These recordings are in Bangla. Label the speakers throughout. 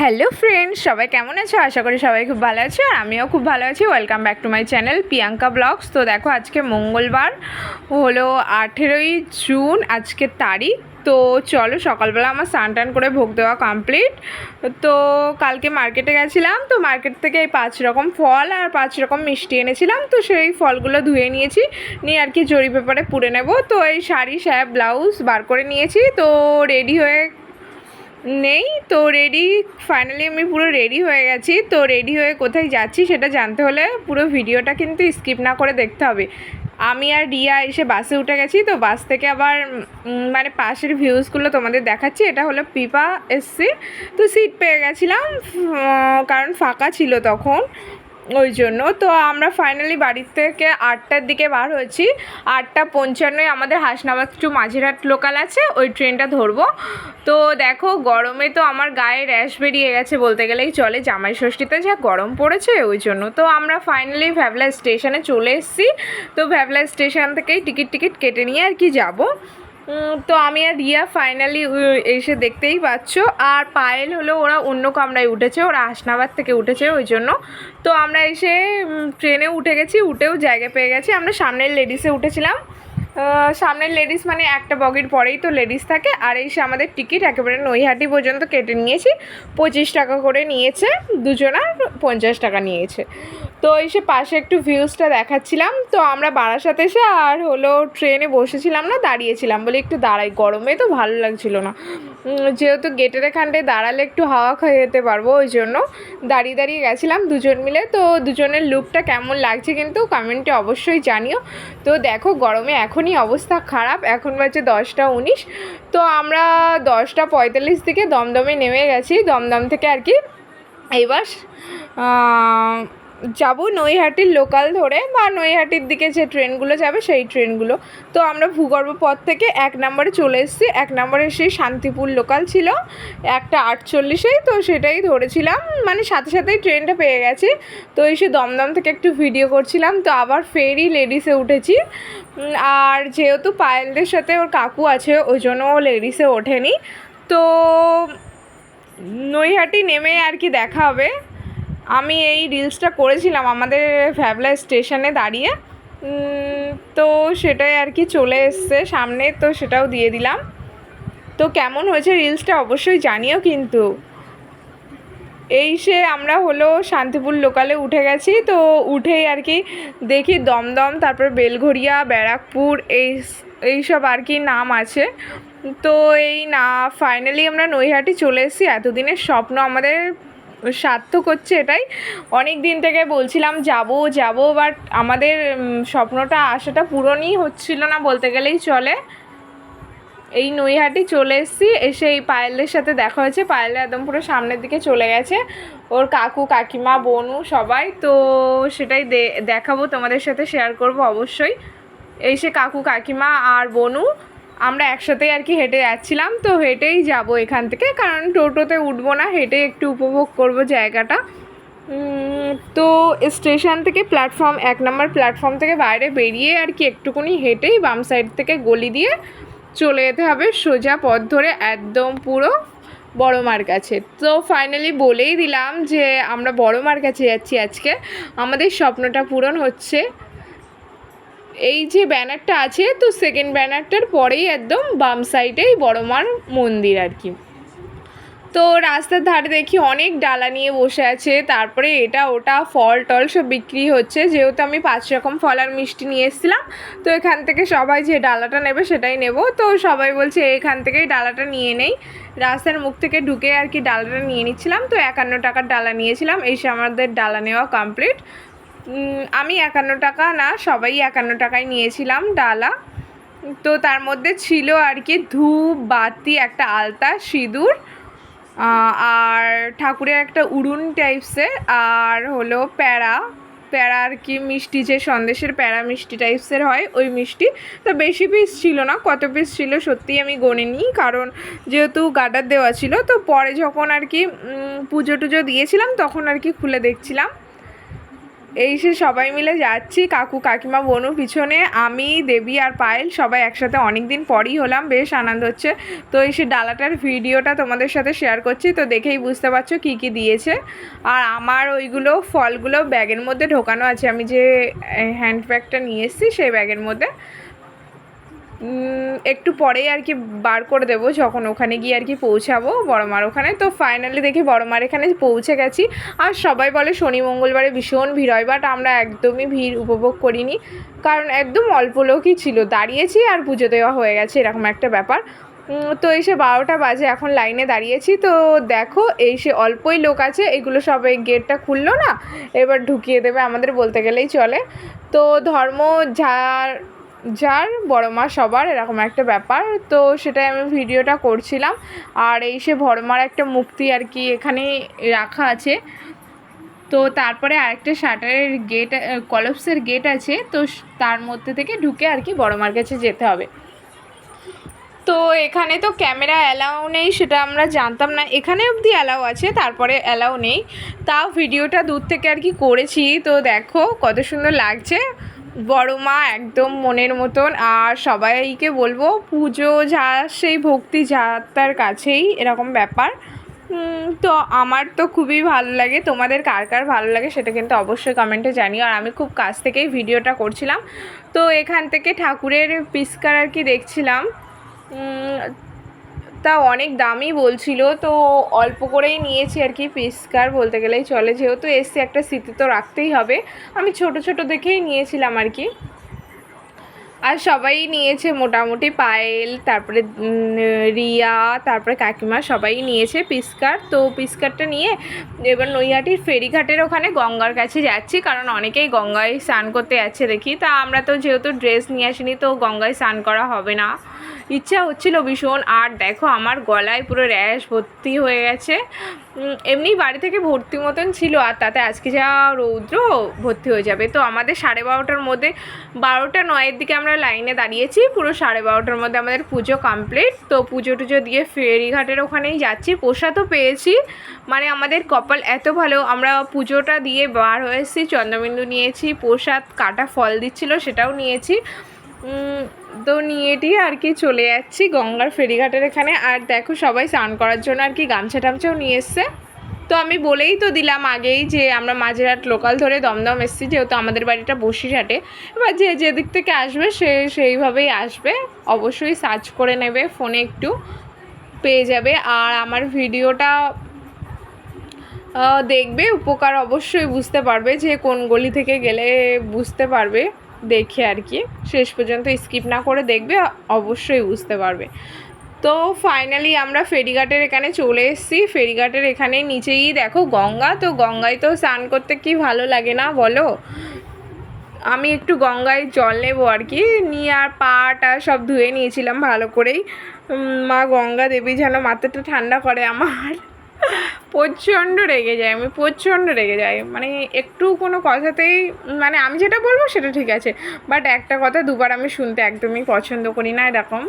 Speaker 1: হ্যালো ফ্রেন্ডস সবাই কেমন আছো? আশা করি সবাই খুব ভালো আছো আর আমিও খুব ভালো আছি। Welcome back to my channel Priyanka blogs তো দেখো, আজকে মঙ্গলবার, হলো আঠেরোই জুন আজকের তারিখ। তো চলো, সকালবেলা আমার স্নান টান করে ভোগ দেওয়া কমপ্লিট তো কালকে মার্কেটে গেছিলাম, তো মার্কেট থেকে এই পাঁচ রকম ফল আর পাঁচ রকম মিষ্টি এনেছিলাম। তো সেই ফলগুলো ধুয়ে নিয়েছি, নিয়ে আর কি জরি পেপারে পুড়ে নেব। তো এই শাড়ি, স্যাপ, ব্লাউজ বার করে নিয়েছি। তো রেডি হয়ে নেই, তো রেডি ফাইনালি আমি পুরো রেডি হয়ে গেছি। তো রেডি হয়ে কোথায় যাচ্ছি সেটা জানতে হলে পুরো ভিডিওটা কিন্তু স্কিপ না করে দেখতে হবে। আমি আর রিয়া এসে বাসে উঠে গেছি, তো বাস থেকে আবার মানে পাশের ভিউজগুলো তোমাদের দেখাচ্ছি। এটা হলো পিপা এসসি তো সিট পেয়ে গেছিলাম কারণ ফাঁকা ছিল তখন। ওই জন্য। তো আমরা ফাইনালি বাড়ির থেকে আটটার দিকে বার হয়েছি। আটটা পঞ্চান্নয় আমাদের হাসনাবাদ টু মাঝেরহাট লোকাল আছে, ওই ট্রেনটা ধরবো। তো দেখো, গরমে তো আমার গায়ে র্যাশ বেরিয়ে গেছে বলতে গেলেই চলে, জামাই ষষ্ঠীতে যা গরম পড়েছে ওই জন্য। তো আমরা ফাইনালি ভ্যাবলা স্টেশনে চলে এসেছি। তো ভ্যাবলা স্টেশন থেকেই টিকিট টিকিট কেটে নিয়ে আর কি যাব। তো আমি আর রিয়া ফাইনালি এসে দেখতেই পাচ্ছ। আর পায়েল হলো, ওরা অন্য কামরায় উঠেছে, ওরা হাসনাবাদ থেকে উঠেছে ওই জন্য। তো আমরা এসে ট্রেনে উঠে গেছি, উঠেও জায়গা পেয়ে গেছি। আমরা সামনের লেডিসে উঠেছিলাম। সামনের লেডিস মানে একটা বগির পরেই তো লেডিস থাকে, আর এই সে আমাদের টিকিট একেবারে নৈহাটি পর্যন্ত কেটে নিয়েছি, পঁচিশ টাকা করে নিয়েছে দুজনার পঞ্চাশ টাকা নিয়েছে। তো এসে পাশে একটু ভিউজটা দেখাচ্ছিলাম, তো আমরা বারাসাতে এসে আর হলো ট্রেনে বসেছিলাম না, দাঁড়িয়েছিলাম বলে একটু দাঁড়াই, গরমে তো ভালো লাগছিল না। যেহেতু গেটের এখানটায় দাঁড়ালে একটু হাওয়া খেয়ে যেতে পারব ওই জন্য দাঁড়িয়ে দাঁড়িয়ে গেছিলাম দুজন মিলে, তো দুজনের লুকটা কেমন লাগছে কিন্তু কমেন্টে অবশ্যই জানিও। তো দেখো গরমে এখনই অবস্থা খারাপ এখন বাজে দশটা উনিশ। তো আমরা দশটা পঁয়তাল্লিশ থেকে দমদমে নেমে গেছি। দমদম থেকে আর কি আহ, যাব নৈহাটির লোকাল ধরে বা নৈহাটির দিকে যে ট্রেনগুলো যাবে সেই ট্রেনগুলো। তো আমরা ভূগর্ভ পথ থেকে এক নম্বরে চলে এসেছি। এক নম্বরে সেই শান্তিপুর লোকাল ছিল। একটা আটচল্লিশেই তো সেটাই ধরেছিলাম। মানে সাথে সাথেই ট্রেনটা পেয়ে গেছি। তো এসে দমদম থেকে একটু ভিডিও করছিলাম। তো আবার ফেরি লেডিসে উঠেছি। আর যেহেতু পায়েলদের সাথে ওর কাকু আছে, ওই জন্য ও লেডিসে ওঠেনি। তো নৈহাটি নেমে আর কি দেখা হবে। আমি এই রিলসটা করেছিলাম আমাদের ভ্যাবলা স্টেশনে দাঁড়িয়ে। তো সেটাই আর কি চলে এসছে। সামনে তো সেটাও দিয়ে দিলাম। তো কেমন হয়েছে রিলসটা অবশ্যই জানিও কিন্তু। এই সে আমরা হলো শান্তিপুর লোকালে উঠে গেছি। তো উঠেই আর কি দেখি দমদম, তারপর বেলঘরিয়া ব্যারাকপুর, এই এইসব আর কি নাম আছে। তো এই না ফাইনালি আমরা নৈহাটি চলে এসেছি। এতদিনের স্বপ্ন আমাদের সার্থক হচ্ছে এটাই। অনেক দিন থেকে বলছিলাম, যাব যাব। বাট আমাদের স্বপ্নটা, আশাটা পূরণই হচ্ছিল না বলতে গেলেই চলে। এই নৈহাটি চলে এসেছি, এসে এই পায়েলদের সাথে দেখা হয়েছে। পায়েলরা একদম পুরো সামনের দিকে চলে গেছে। ওর কাকু, কাকিমা, বোনু সবাই, তো সেটাই দেখাবো, তোমাদের সাথে শেয়ার করব অবশ্যই। এই সে কাকু, কাকিমা আর বনু। আমরা একসাথেই আর কি হেঁটে যাচ্ছিলাম, তো হেঁটেই যাব এখান থেকে। কারণ টোটোতে উঠবো না, হেঁটে একটু উপভোগ করব জায়গাটা। তো স্টেশন থেকে প্ল্যাটফর্ম, এক নম্বর প্ল্যাটফর্ম থেকে বাইরে বেরিয়ে আর কি একটুকুনি হেঁটেই বাম সাইড থেকে গলি দিয়ে চলে যেতে হবে সোজা পথ ধরে একদম পুরো বড় মার কাছে তো ফাইনালি বলেই দিলাম যে আমরা বড় মার কাছে যাচ্ছি আজকে। আমাদের স্বপ্নটা পূরণ হচ্ছে। এই যে ব্যানারটা আছে, তো সেকেন্ড ব্যানারটার পরেই একদম বাম সাইডেই বড় মার মন্দির আর কি। তো রাস্তার ধারে দেখি অনেক ডালা নিয়ে বসে আছে, তারপরে এটা, ওটা, ফল টল সব বিক্রি হচ্ছে। যেহেতু আমি পাঁচ রকম ফল আর মিষ্টি নিয়ে এসেছিলাম, তো এখান থেকে সবাই যে ডালাটা নেবে সেটাই নেব। তো সবাই বলছে এখান থেকেই ডালাটা নিয়ে নেই। রাস্তার মুখ থেকে ঢুকে আর কি ডালাটা নিয়ে নিচ্ছিলাম, তো একান্ন টাকার ডালা নিয়েছিলাম। এসে আমাদের ডালা নেওয়া কমপ্লিট আমি একান্ন টাকা না, সবাই একান্ন টাকায় নিয়েছিলাম ডালা। তো তার মধ্যে ছিল আর কি ধূপ, বাতি, একটা আলতা, সিঁদুর আর ঠাকুরের একটা উড়ুন টাইপসের আর হলো প্যাড়া প্যাড়া আর কি মিষ্টি, যে সন্দেশের প্যাড়া মিষ্টি টাইপসের হয়, ওই মিষ্টি। তো বেশি পিস ছিল না, কত পিস ছিল সত্যিই আমি গণিনি কারণ যেহেতু গার্ডার দেওয়া ছিল, তো পরে যখন আর কি পুজো টুজো দিয়েছিলাম, তখন আর কি খুলে দেখছিলাম। এই সে সবাই মিলে যাচ্ছি, কাকু, কাকিমা, বনু, পিছনে, আমি, দেবী আর পায়েল সবাই একসাথে অনেক দিন পরই হলাম, বেশ আনন্দ হচ্ছে। তো এই সে ডালাটার ভিডিওটা তোমাদের সাথে শেয়ার করছি, তো দেখেই বুঝতে পারছ কী কী দিয়েছে। আর আমার ওইগুলো ফলগুলো ব্যাগের মধ্যে ঢোকানো আছে, আমি যে হ্যান্ড ব্যাগটা নিয়ে এসেছি সেই ব্যাগের মধ্যে। একটু পরেই আর কি বার করে দেবো, যখন ওখানে গিয়ে আর কি পৌঁছাবো বড়মার ওখানে। তো ফাইনালি দেখি বড়মার এখানে পৌঁছে গেছি। আর সবাই বলে শনি মঙ্গলবারে ভীষণ ভিড় হয় বাট আমরা একদমই ভিড় উপভোগ করিনি। কারণ একদম অল্প লোকই ছিল, দাঁড়িয়েছি আর পুজো দেওয়া হয়ে গেছে, এরকম একটা ব্যাপার। তো এসে বারোটা বাজে, এখন লাইনে দাঁড়িয়েছি। তো দেখো, এই সে অল্পই লোক আছে, এগুলো সবাই গেটটা খুললো না, এবার ঢুকিয়ে দেবে আমাদের বলতে গেলেই চলে। তো ধর্ম যার যার বড় মা সবার এরকম একটা ব্যাপার, তো সেটাই আমি ভিডিওটা করছিলাম। আর এই সে বড়মার একটা মুক্তি আর কি এখানে রাখা আছে। তো তারপরে আরেকটা শাটারের গেট কলপসের গেট আছে, তো তার মধ্যে থেকে ঢুকে আর কি বড়মার কাছে যেতে হবে। তো এখানে তো ক্যামেরা অ্যালাউ নেই, সেটা আমরা জানতাম না। এখানে অবধি অ্যালাউ আছে, তারপরে অ্যালাউ নেই। তাও ভিডিওটা দূর থেকে আর কি করেছি। তো দেখো কত সুন্দর লাগছে। বড় মা একদম মনের মতন, আর সবাইকে বলব পুজো যা সেই ভক্তি যা তার কাছেই এরকম ব্যাপার। তো আমার তো খুবই ভালো লাগে, তোমাদের কার কার ভালো লাগে সেটা কিন্তু অবশ্যই কমেন্টে জানিও। আর আমি খুব কাছ থেকেই ভিডিওটা করছিলাম। তো এখান থেকে ঠাকুরের পিস্কার আর কি দেখছিলাম। তা অনেক দামই বলছিল, তো অল্প করেই নিয়েছি আর কি পিসকার বলতে গেলেই চলে। যেহেতু এসছি একটা স্মৃতি তো রাখতেই হবে। আমি ছোট ছোট দেখেই নিয়েছিলাম আর কি। আর সবাই নিয়েছে মোটামুটি পায়েল, তারপরে রিয়া, তারপরে কাকিমা সবাই নিয়েছে পিস্কার। তো পিস্কারটা নিয়ে এবার নৈহাটির ফেরিঘাটের ওখানে গঙ্গার কাছে যাচ্ছি, কারণ অনেকেই গঙ্গায় স্নান করতে যাচ্ছে দেখি। তা আমরা তো যেহেতু ড্রেস নিয়ে আসিনি, তো গঙ্গায় স্নান করা হবে না। ইচ্ছা হচ্ছিল ভীষণ, আর দেখো আমার গলায় পুরো র্যাশ ভর্তি হয়ে গেছে। এমনি বাড়ি থেকে ভর্তি মতন ছিল, আর তাতে আজকে যা রৌদ্র ভর্তি হয়ে যাবে। তো আমাদের সাড়ে বারোটার মধ্যে, বারোটা নয়ের দিকে আমরা লাইনে দাঁড়িয়েছি, পুরো সাড়ে বারোটার মধ্যে আমাদের পুজো কমপ্লিট তো পুজো টুজো দিয়ে ফেরিঘাটের ওখানেই যাচ্ছি। প্রসাদও পেয়েছি। মানে আমাদের কপাল এত ভালো, আমরা পুজোটা দিয়ে বার হয়ে এসেছি, চন্দ্রবিন্দু নিয়েছি, প্রসাদ, কাটা ফল দিচ্ছিল সেটাও নিয়েছি। তো নিয়েটি আর কি চলে যাচ্ছি গঙ্গার ফেরিঘাটের এখানে। আর দেখো সবাই স্নান করার জন্য আর কি গামছা টামছাও নিয়ে এসছে। তো আমি বলেই তো দিলাম আগেই যে আমরা মাঝেরহাট লোকাল ধরে দমদম এসেছি, যেহেতু আমাদের বাড়িটা বসিরহাটে। এবার যে যেদিক থেকে আসবে সে সেইভাবেই আসবে। অবশ্যই সার্চ করে নেবে ফোনে একটু পেয়ে যাবে। আর আমার ভিডিওটা দেখবে, উপকার অবশ্যই বুঝতে পারবে যে কোন গলি থেকে গেলে বুঝতে পারবে, দেখে আর কি। শেষ পর্যন্ত স্কিপ না করে দেখবে, অবশ্যই বুঝতে পারবে। তো ফাইনালি আমরা ফেরিঘাটের এখানে চলে এসেছি। ফেরিঘাটের এখানে নিচেই দেখো গঙ্গা। তো গঙ্গায় তো স্নান করতে কি ভালো লাগে না বলো? আমি একটু গঙ্গায় জল নেব আর কি। নিয়ে আর পাটা সব ধুয়ে নিয়েছিলাম ভালো করেই। মা গঙ্গা দেবী যেন মাথাটা ঠান্ডা করে আমার। প্রচণ্ড রেগে যায়, আমি প্রচণ্ড রেগে যাই। মানে একটু কোনো কথাতেই মানে আমি যেটা বলব সেটা ঠিক আছে। বাট একটা কথা দুবার আমি শুনতে একদমই পছন্দ করি না এরকম।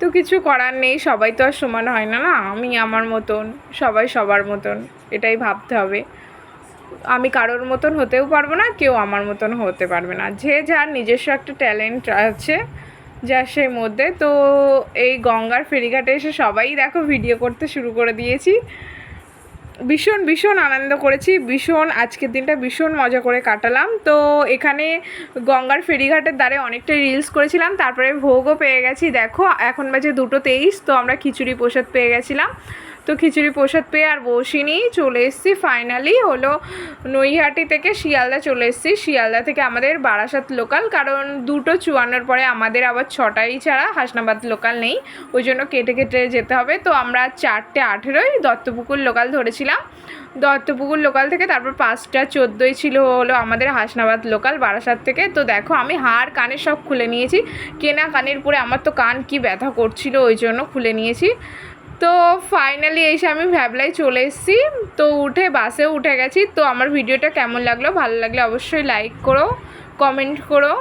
Speaker 1: তো কিছু করার নেই, সবাই তো আর সমান হয় না না? আমি আমার মতন, সবাই সবার মতন, এটাই ভাবতে হবে। আমি কারোর মতন হতেও পারব না, কেউ আমার মতন হতে পারবে না। যে যার নিজস্ব একটা ট্যালেন্ট আছে যা সেই মধ্যে। তো এই গঙ্গার ফেরিঘাটে এসে সবাই দেখো, ভিডিও করতে শুরু করে দিয়েছি। ভীষণ ভীষণ আনন্দ করেছি, ভীষণ আজকের দিনটা ভীষণ মজা করে কাটালাম। তো এখানে গঙ্গার ফেরিঘাটের দ্বারে অনেকটা রিলস করেছিলাম, তারপরে ভোগও পেয়ে গেছি। দেখো, এখন বাজে দুটো তেইশ, তো আমরা খিচুড়ি প্রসাদ পেয়ে গেছিলাম। তো খিচুড়ি প্রসাদ পেয়ে আর বসিনি, চলে এসেছি ফাইনালি হলো নৈহাটি থেকে শিয়ালদা চলে এসেছি। শিয়ালদা থেকে আমাদের বারাসাত লোকাল কারণ দুটো চুয়ান্নর পরে আমাদের আবার ছটাই ছাড়া হাসনাবাদ লোকাল নেই, ওই জন্য কেটে কেটে যেতে হবে। তো আমরা চারটে আঠেরোই দত্তপুকুর লোকাল ধরেছিলাম। দত্তপুকুর লোকাল থেকে তারপর পাঁচটা চোদ্দোই ছিল হলো আমাদের হাসনাবাদ লোকাল বারাসাত থেকে। তো দেখো আমি হাড় কানের সব খুলে নিয়েছি, কেনা কানের পরে আমার তো কান কি ব্যথা করছিল, ওই জন্য খুলে নিয়েছি। তো ফাইনালি এসে আমি ভ্যাবলায় চলে এসেছি। তো উঠে বাসে উঠে গেছি। তো আমার ভিডিওটা কেমন লাগল? ভালো লাগলে অবশ্যই লাইক করো কমেন্ট করো।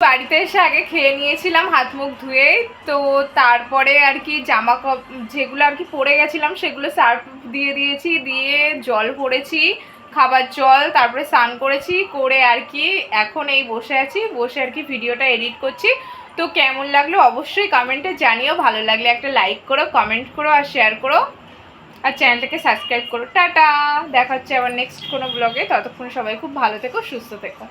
Speaker 1: বাড়িতে এসে আগে খেয়ে নিয়েছিলাম, হাত মুখ ধুয়ে। তো তারপরে আর কি জামা যেগুলো আর কি পরে গেছিলাম, সেগুলো সার্ফ দিয়ে দিয়েছি। দিয়ে জল ভরেছি, খাবার জল, তারপরে স্নান করেছি। করে আর কি এখন এই বসে আছি। বসে আর কি ভিডিওটা এডিট করছি। তো কেমন লাগল অবশ্যই কমেন্টে জানিও, ভালো লাগলে একটা লাইক করো কমেন্ট করো আর শেয়ার করো। আর চ্যানেলটাকে সাবস্ক্রাইব করো। টাটা! দেখা হচ্ছে আবার নেক্সট কোনো ব্লগে ততক্ষণ সবাই খুব ভালো থেকো, সুস্থ থেকো।